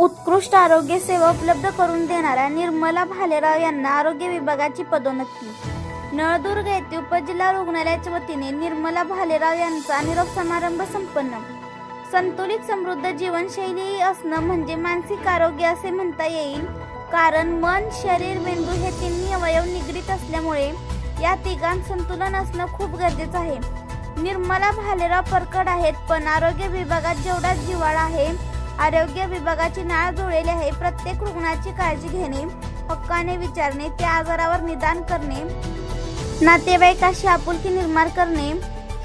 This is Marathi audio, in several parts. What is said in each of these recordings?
उत्कृष्ट आरोग्य सेवा उपलब्ध करून देणाऱ्या निर्मला भालेराव यांना आरोग्य विभागाची पदोन्नती. नळदुर्ग येथे उपजिल्हा रुग्णालयाच्या वतीने निर्मला भालेराव यांचा निरोप समारंभ संपन्न. संतुलित समृद्ध जीवनशैली असणं म्हणजे मानसिक आरोग्य असे म्हणता येईल. कारण मन शरीर मेंदू हे तिन्ही अवयव निगडीत असल्यामुळे या तिघांत संतुलन असणं खूप गरजेचं आहे. निर्मला भालेराव परकड आहेत पण आरोग्य विभागात जेवढा जिवाळा आहे आरोग्य विभागाची नाळ जुळलेली आहे. प्रत्येक रुग्णाची काळजी घेणे हक्काने विचारणे त्या आजारावर निदान करणे नातेवाईकाशी आपुलकी निर्माण करणे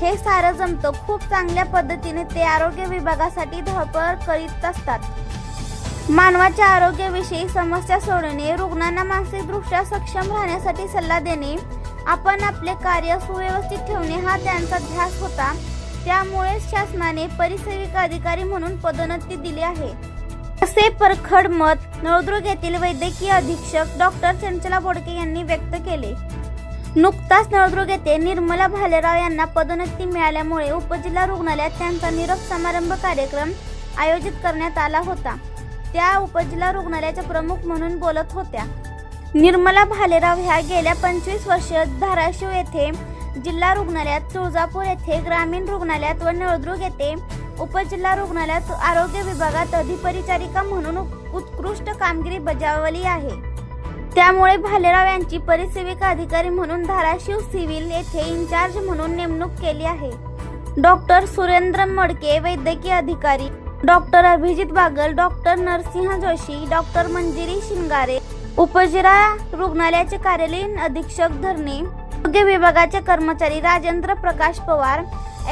हे सारं जमतं. खूप चांगल्या पद्धतीने ते आरोग्य विभागासाठी धावपळ करीत असतात. मानवाच्या आरोग्याविषयी समस्या सोडवणे रुग्णांना मानसिकदृष्ट्या सक्षम राहण्यासाठी सल्ला देणे आपण आपले कार्य सुव्यवस्थित ठेवणे हा त्यांचा ध्यास होता. त्यामुळे शासनाने परिसेविका अधिकारी म्हणून पदोन्नती दिली आहे. असे परखड मत नळदुर्ग येथील वैद्यकीय अधीक्षक डॉक्टर चंचला बोडके यांनी व्यक्त केले. नुकताच नळदुर्ग येथे निर्मला भालेराव यांना पदोन्नती मिळाल्यामुळे उपजिल्हा रुग्णालयात त्यांचा निरोप समारंभ कार्यक्रम आयोजित करण्यात आला होता. त्या उपजिल्हा रुग्णालयाच्या प्रमुख म्हणून बोलत होत्या. निर्मला भालेराव ह्या गेल्या पंचवीस वर्ष धाराशिव येथे जिल्हा रुग्णालयात तुळजापूर येथे ग्रामीण रुग्णालयात व नळदुर्ग येथे उपजिल्हा रुग्णालयात आरोग्य विभागात अधिपरिचारिका म्हणून उत्कृष्ट कामगिरी बजावली आहे. त्यामुळे भालेराव यांची परिसेविका अधिकारी म्हणून धाराशिव सिव्हिल येथे इन्चार्ज म्हणून नेमणूक केली आहे. डॉक्टर सुरेंद्र मडके वैद्यकीय अधिकारी doctor Abhijit Bagal doctor Narsinh Joshi doctor Manjiri Shingare उपजिरा रुग्णालयाचे कार्यालयीन अधीक्षक धरणे आरोग्य विभागाचे कर्मचारी राजेंद्र प्रकाश पवार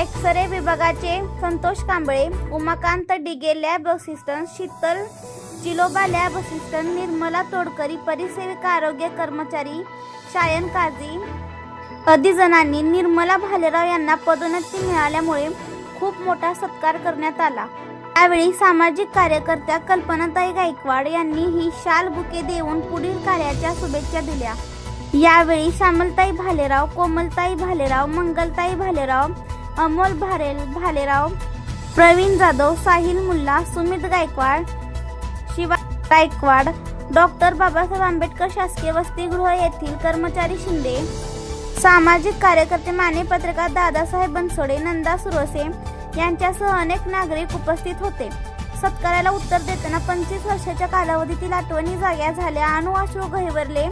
एक्सरे विभागाचे Santosh Kamble Umakant Dige lab assistant Sheetal Chiloba lab assistant Nirmala Todkari परिसेविका आरोग्य कर्मचारी शायन काझी अधिजनांनी निर्मला भालेराव यांना पदोन्नती मिळाल्यामुळे खूप मोठा सत्कार करण्यात आला. त्यावेळी सामाजिक कार्यकर्त्या कल्पनाताई गायकवाड यांनी ही शाल बुके देऊन पुढील कार्याच्या शुभेच्छा दिल्या. यावेळी सामलताई भालेराव कोमलताई भालेराव मंगलताई भालेराव अमोल भारेल भालेराव प्रवीण जाधव साहिल मुल्ला सुमित गायकवाड शिवा गायकवाड डॉक्टर बाबासाहेब आंबेडकर शासकीय वसतिगृह येथील कर्मचारी शिंदे सामाजिक कार्यकर्ते माने पत्रकार दादासाहेब बनसोडे नंदा सुरवसे यांच्यासह अनेक नागरिक उपस्थित होते. सत्काराला उत्तर देताना पंचवीस वर्षाच्या कालावधीतील आठवणी जाग्या झाल्या. अणुअश्रू गहिवरले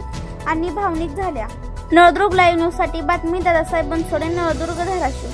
आणि भावनिक झाल्या. नळदुर्ग लाईव्ह न्यूजसाठी बातमी दादासाहेब बनसोडे नळदुर्ग धाराशिव.